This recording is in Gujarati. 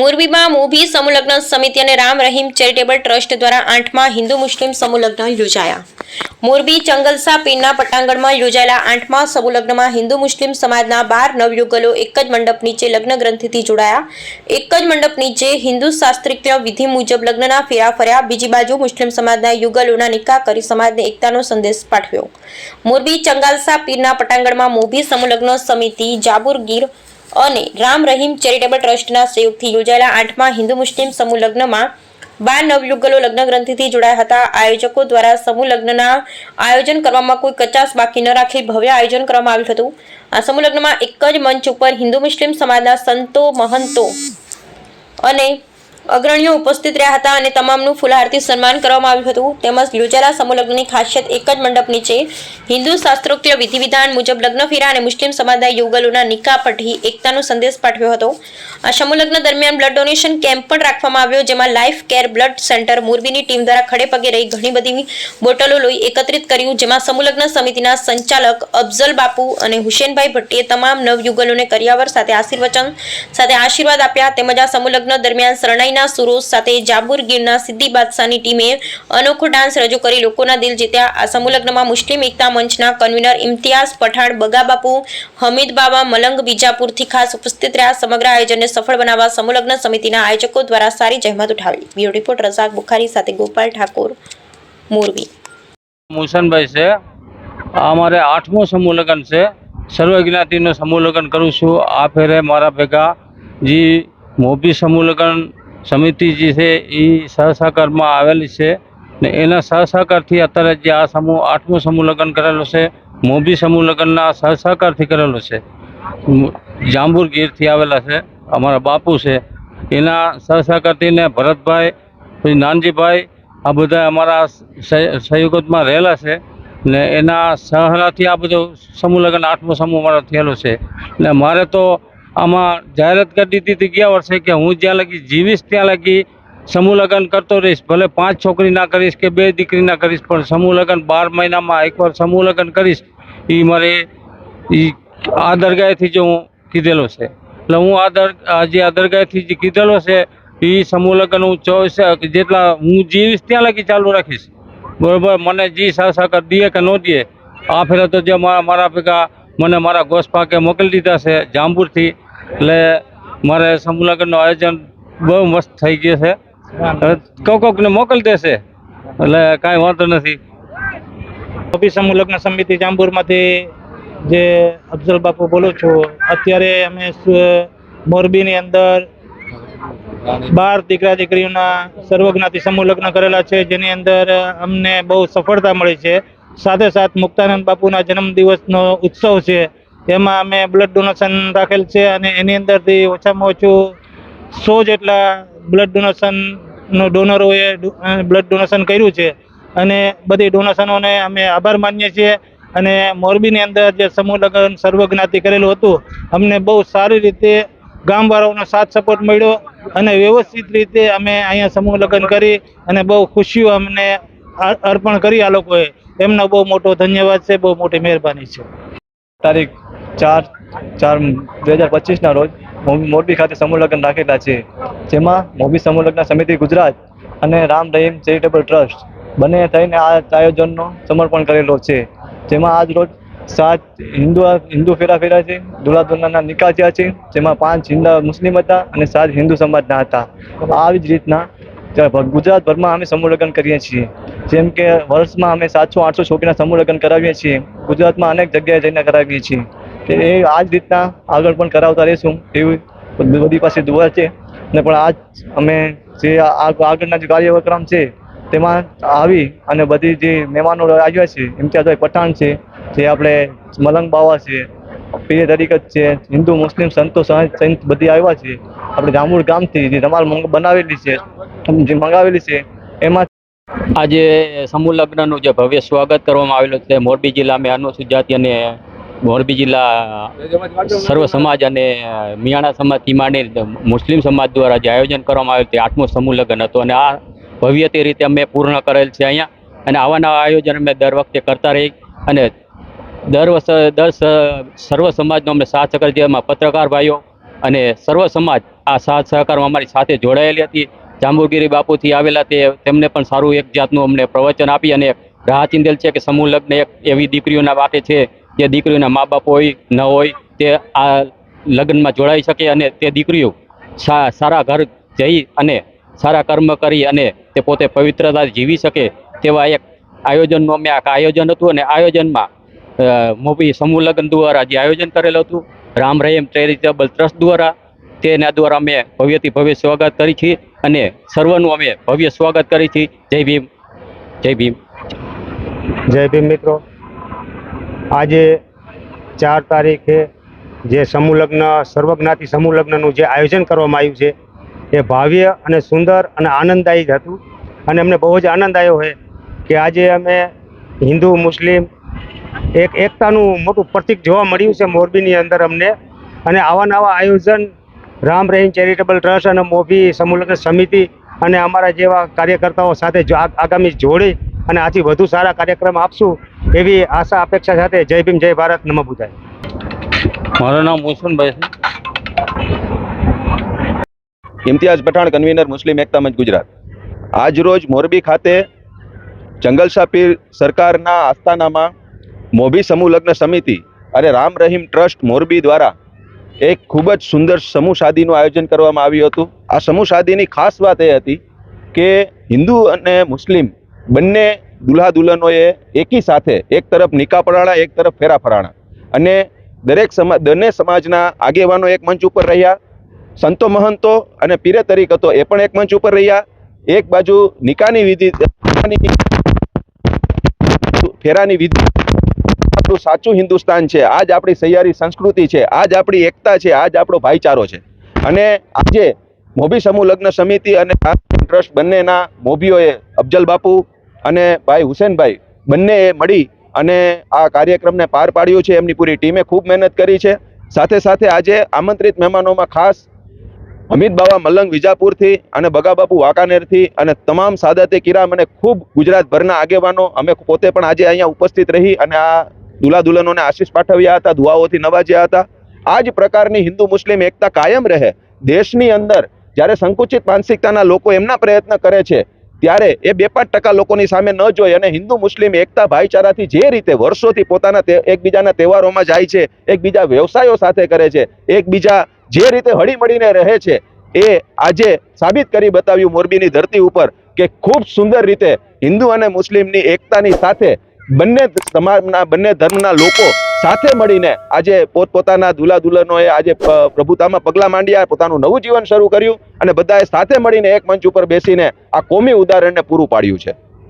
મોરબીમાં મોભી સમૂહલગ્ન સમિતિ અને રામ રહીમ ચેરિટેબલ ટ્રસ્ટ દ્વારા આઠમા હિન્દુ મુસ્લિમ સમૂહલગ્ન યોજાયા. મોરબી ચંગલસા પીરના પટાંગણમાં યોજાયેલા આઠમા સમૂહલગ્નમાં હિન્દુ મુસ્લિમ સમાજના બાર નવયુગલો એક જ મંડપ નીચે લગ્ન ગ્રંથિથી જોડાયા. એક જ મંડપ નીચે હિન્દુ શાસ્ત્રીય વિધિ મુજબ લગ્નના ફેરા ફર્યા. બીજી બાજુ મુસ્લિમ સમાજના યુગલોના નિકાહ કરી સમાજને એકતાનો સંદેશ પાઠવ્યો. મોરબી ચંગાલસા પીરના પટાંગણમાં મોભી સમૂહલગ્ન સમિતિ જાબુરગીર અને રામ રહીમ ચેરિટેબલ ટ્રસ્ટના સહયોગથી યોજાયેલા આઠમા હિન્દુ મુસ્લિમ સમૂહ લગ્નમાં બાર નવયુગલો લગ્ન ગ્રંથિથી જોડાયા હતા. આયોજકો દ્વારા સમૂહ લગ્નના આયોજન કરવામાં કોઈ કચાસ બાકી ન રાખી ભવ્ય આયોજન કરવામાં આવ્યું હતું. આ સમૂહ લગ્નમાં એક જ મંચ ઉપર હિન્દુ મુસ્લિમ સમાજના સંતો, મહંતો અને અગ્રણીઓ ઉપસ્થિત રહ્યા હતા અને તમામનું ફૂલહારથી સન્માન કરવામાં આવ્યું હતું. તેમજ યોજાયેલા સમૂહલગ્નની ખાસિયત એક જ મંડપની છે હિન્દુ શાસ્ત્રોક્ત વિધિ વિધાન મુજબ લગ્ન ફેરા અને મુસ્લિમ સમાજના યુગલોના નિકાહ પઠી એકતાનો સંદેશ પાઠવ્યો હતો. આ સમૂહલગ્ન દરમિયાન બ્લડ ડોનેશન કેમ્પ પણ રાખવામાં આવ્યો, જેમાં લાઈફ કેર બ્લડ સેન્ટર મોરબીની ટીમ દ્વારા ખડે પગે રહી ઘણી બધી બોટલો લોહી એકત્રિત કર્યું, જેમાં સમૂહલગ્ન સમિતિના સંચાલક અફઝલ બાપુ અને હુસેનભાઈ ભટ્ટીએ તમામ નવયુગલોને કરિયાવર સાથે આશીર્વચન, સાથે આશીર્વાદ આપ્યા. તેમજ આ સમૂહલગ્ન દરમિયાન શરણાઈના સુરોજ સાથે જાબુરગીરના સિદ્ધિ બાદશાહની ટીમે અનોખો ડાન્સ રજૂ કરી લોકોના દિલ જીત્યા. આ સમુલગ્નમાં મુસ્લિમ એકતા મંચના કન્વીનર ઇમ્તિયાઝ પઠાણ, બગાબાપુ, હમીદ બાબા મલંગ બીજાપુરથી ખાસ ઉપસ્થિત રહ્યા. સમગ્ર આયોજનને સફળ બનાવવા સમુલગ્ન સમિતિના આયોજકો દ્વારા સારી જહેમત ઉઠાવી. બ્યુરો રિપોર્ટ રઝાક બુખારી સાથે ગોપાલ ઠાકોર, મોરબી. મુસનભાઈ છે. અમારે આઠમું સમૂહ લગ્ન છે. સર્વ જ્ઞાતિનું સમૂહ કરું છું. આ ફેરે મારા ભેગા જે મોભી સમૂહ સમિતિ જે છે એ સહસહકારમાં આવેલી છે ને એના સહસહકારથી અત્યારે જે આ સમૂહ આઠમો સમૂહ લગ્ન કરેલો છે, મોભી સમૂહ લગ્નના સહસહકારથી કરેલો છે. જાંબુર ગીરથી આવેલા છે, અમારા બાપુ છે. એના સહસહકારથી ને ભરતભાઈ, પછી નાનજીભાઈ, આ બધા અમારા સહ- રહેલા છે ને એના સહરાથી આ બધો સમૂહ લગ્ન આઠમો સમૂહ મારો થયેલો છે. ને મારે તો આમાં જાહેરાત કરી દીધી હતી ગયા વર્ષે કે હું જ્યાં લગી જીવીશ ત્યાં લગી સમૂહ લગ્ન કરતો રહીશ. ભલે પાંચ છોકરી ના કરીશ કે બે દીકરી ના કરીશ, પણ સમૂહ લગ્ન બાર મહિનામાં એકવાર સમૂહ લગ્ન કરીશ એ મારે એ આ દરગાહેથી જો હું કીધેલો છે. એટલે હું આ દર જે આ દરગાહેથી જે કીધેલો છે એ સમૂહ લગ્ન હું ચોવીસ, જેટલા હું જીવીશ ત્યાં લગી ચાલુ રાખીશ. બરાબર, મને જી કર દે કે ન દે. આ ફેરા તો જે મારા મારા ભેગા મને મારા ગોસ પાકે મોકલી દીધા છે જાંબુરથી. એટલે મારે સમૂહ લગ્નનું આયોજન બહુ મસ્ત થઈ ગયું છે. કોક કોકને મોકલી દેશે. એટલે કાંઈ વાંધો નથી. મોભી સમૂહ લગ્ન સમિતિ જાંબુરમાંથી જે અફઝલ બાપુ બોલું છું, અત્યારે અમે મોરબીની અંદર બાર દીકરા દીકરીઓના સર્વજ્ઞાતિ સમૂહ લગ્ન કરેલા છે, જેની અંદર અમને બહુ સફળતા મળી છે. સાથે સાથ મુક્તાનંદ બાપુના જન્મદિવસનો ઉત્સવ છે. એમાં અમે બ્લડ ડોનેશન રાખેલ છે અને એની અંદરથી ઓછામાં ઓછું સો જેટલા બ્લડ ડોનેશનનો ડોનરોએ બ્લડ ડોનેશન કર્યું છે. અને બધી ડોનેશનોને અમે આભાર માનીએ છીએ અને મોરબીની અંદર જે સમૂહ લગ્ન સર્વજ્ઞાતિ કરેલું હતું, અમને બહુ સારી રીતે ગામવાળાઓનો સાથ સપોર્ટ મળ્યો અને વ્યવસ્થિત રીતે અમે અહીંયા સમૂહ લગ્ન કરી અને બહુ ખુશીઓ અમને અર્પણ કરી આ લોકોએ. એમનો બહુ મોટો ધન્યવાદ છે, બહુ મોટી મહેરબાની છે. તારીખ ચાર ચાર બે હજાર પચીસના રોજ મોરબી ખાતે સમૂહ રાખેલા છે. જેમાં મોરબી સમૂહ સમિતિ ગુજરાત અને રામ રહીમ ચેરિટેબલ ટ્રસ્ટ બંને થઈને આ આયોજનનો સમર્પણ કરેલો છે. જેમાં આજ રોજ સાત હિન્દુ હિન્દુ ફેરા ફેરા છે દુલા દુલ્હનના નિકાહ થયા છે, જેમાં પાંચ હિન્દુ મુસ્લિમ હતા અને સાત હિન્દુ સમાજના હતા. આવી જ રીતના ગુજરાતભરમાં અમે સમૂહ કરીએ છીએ. જેમ કે વર્ષમાં અમે સાતસો, આઠસો છોકરીના સમૂહ કરાવીએ છીએ. ગુજરાતમાં અનેક જગ્યાએ જઈને કરાવીએ છીએ. તે એ આ જ રીતના આગળ પણ કરાવતા રહીશું એવી બધી પાસે દુઆ છે. ને પણ આજ અમે જે આગળના જે કાર્યક્રમ છે, તેમાં આવી અને બધી જે મહેમાનો આવ્યા છે ઇમ્તિયાઝભાઈ પઠાણ છે, જે આપણે મલંગ બાવા છે પીર જ છે. હિન્દુ, મુસ્લિમ, સંતો સંત બધી આવ્યા છે. આપણે જામુર ગામથી જે ધમાલ બનાવેલી છે, જે મંગાવેલી છે, એમાં આજે સમૂહ લગ્નનું જે ભવ્ય સ્વાગત કરવામાં આવેલું છે. મોરબી જિલ્લામાં અનુસૂચિત જાતિ અને મોરબી જિલ્લા સર્વ સમાજ અને મિયાણા સમાજથી માંડી મુસ્લિમ સમાજ દ્વારા જે આયોજન કરવામાં આવ્યું તે આઠમું સમૂહ લગ્ન હતું. અને આ ભવ્ય તે રીતે અમે પૂર્ણ કરેલ છે અહીંયા. અને આવા નવા આયોજન અમે દર વખતે કરતા રહી અને દર વર્ષે દર સર્વ સમાજનો અમને સાથ સહકાર જેમાં પત્રકાર ભાઈઓ અને સર્વ સમાજ આ સાથ સહકારમાં અમારી સાથે જોડાયેલી હતી. જાંબુગીરી બાપુથી આવેલા તે, તેમને પણ સારું એક જાતનું અમને પ્રવચન આપી અને રાહ ચિંદેલ છે કે સમૂહ લગ્ન એક એવી દીકરીઓના વાકે છે જે દીકરીઓના મા બાપ હોય, ન હોય, તે આ લગ્નમાં જોડાઈ શકે અને તે દીકરીઓ સારા ઘર જઈ અને સારા કર્મ કરી અને તે પોતે પવિત્રતા જીવી શકે તેવા એક આયોજનનું અમે આ આયોજન હતું અને આયોજનમાં મોભી સમૂહ લગ્ન દ્વારા જે આયોજન કરેલું હતું, રામ રહીમ ચેરિટેબલ ટ્રસ્ટ દ્વારા, તેના દ્વારા અમે ભવ્યથી ભવ્ય સ્વાગત કરી છીએ અને સર્વનું અમે ભવ્ય સ્વાગત કરી છીએ જય ભીમ જય ભીમ. જય ભીમ મિત્રો. આજે ચાર તારીખે જે સમૂહ લગ્ન, સર્વજ્ઞાતિ સમૂહ લગ્નનું જે આયોજન કરવામાં આવ્યું છે, એ ભાવ્ય અને સુંદર અને આનંદદાયી હતું. અને અમને બહુ જ આનંદ આવ્યો છે કે આજે અમે હિન્દુ, મુસ્લિમ એક એકતાનું મોટું પ્રતિક જોવા મળ્યું છે મોરબીની અંદર અમને. અને આવા નવા આયોજન રામ રહીમ ચેરિટેબલ ટ્રસ્ટ અને મોભી સમૂહ સમિતિ અને અમારા જેવા કાર્યકર્તાઓ સાથે આગામી જોડી અને આથી વધુ સારા કાર્યક્રમ આપશું એવી આશા અપેક્ષા સાથે જય ભીમ જય ભારત નમઃ બુધાય. મારું નામ મોસનભાઈ છે. ઇમ્તિયાઝ પઠાણ કન્વીનર મુસ્લિમ એકતા મંચ ગુજરાત. આજ રોજ મોરબી ખાતે જંગલશાહ પીર સરકારના આસ્થાનામાં મોભી સમૂહ લગ્ન સમિતિ અને રામ રહીમ ટ્રસ્ટ મોરબી દ્વારા એક ખૂબ જ સુંદર સમૂહ શાદીનું આયોજન કરવામાં આવ્યું હતું. આ સમૂહ શાદીની ખાસ વાત એ હતી કે હિન્દુ અને મુસ્લિમ બંને દુલ્હા દુલ્હનોએ એકી સાથે એક તરફ નિકા ફરાણા એક તરફ ફેરા ફરાણા અને દરેક સમાજ બંને સમાજના આગેવાનો એક મંચ ઉપર રહ્યા. સંતો મહંતો અને પીરે તરીકતો એ પણ એક મંચ ઉપર રહ્યા. એક બાજુ નિકાની વિધિ, ફેરાની વિધિ આપણું સાચું હિન્દુસ્તાન છે. આજ આપણી સહિયારી સંસ્કૃતિ છે. આજ આપણી એકતા છે. આજ આપણો ભાઈચારો છે. અને આજે મોભી સમૂહ લગ્ન સમિતિ અને ટ્રસ્ટ બંનેના મોભીઓએ અફજલ બાપુ અને ભાઈ હુસેનભાઈ બંનેએ મળી અને આ કાર્યક્રમને પાર પાડ્યો છે. એમની પૂરી ટીમે ખૂબ મહેનત કરી છે. સાથે સાથે આજે આમંત્રિત મહેમાનોમાં ખાસ અમિત બાવા મલંગ વિજાપુરથી અને બગાબાપુ વાંકાનેરથી અને તમામ સાદતે કિરામ અને ખૂબ ગુજરાતભરના આગેવાનો અમે પોતે પણ આજે અહીંયા ઉપસ્થિત રહી અને આ દુલ્હા દુલ્હનોને આશીષ પાઠવ્યા હતા, દુઆઓથી નવાજ્યા હતા. આ જ પ્રકારની હિન્દુ મુસ્લિમ એકતા કાયમ રહે. દેશની અંદર જ્યારે સંકુચિત માનસિકતાના લોકો એમના પ્રયત્ન કરે છે, ત્યારે એ બે પાંચ ટકા લોકોની સામે ન જોઈ અને હિન્દુ મુસ્લિમ એકતા ભાઈચારાથી જે રીતે વર્ષોથી પોતાના એકબીજાના તહેવારોમાં જાય છે, એકબીજા વ્યવસાયો સાથે કરે છે, એકબીજા જે રીતે હળીમળીને રહે છે, એ આજે સાબિત કરી બતાવ્યું મોરબીની ધરતી ઉપર કે ખૂબ સુંદર રીતે હિન્દુ અને મુસ્લિમની એકતાની સાથે બંને સમાજના બંને ધર્મના લોકો સાથે મળીને આજે પોતપોતાના દુલા દુલ્હનોએ આજે પ્રભુતામાં પગલાં માંડ્યા, પોતાનું નવું જીવન શરૂ કર્યું અને બધાએ સાથે મળીને એક મંચ ઉપર બેસીને આ કોમી ઉદાહરણને પૂરું પાડ્યું છે.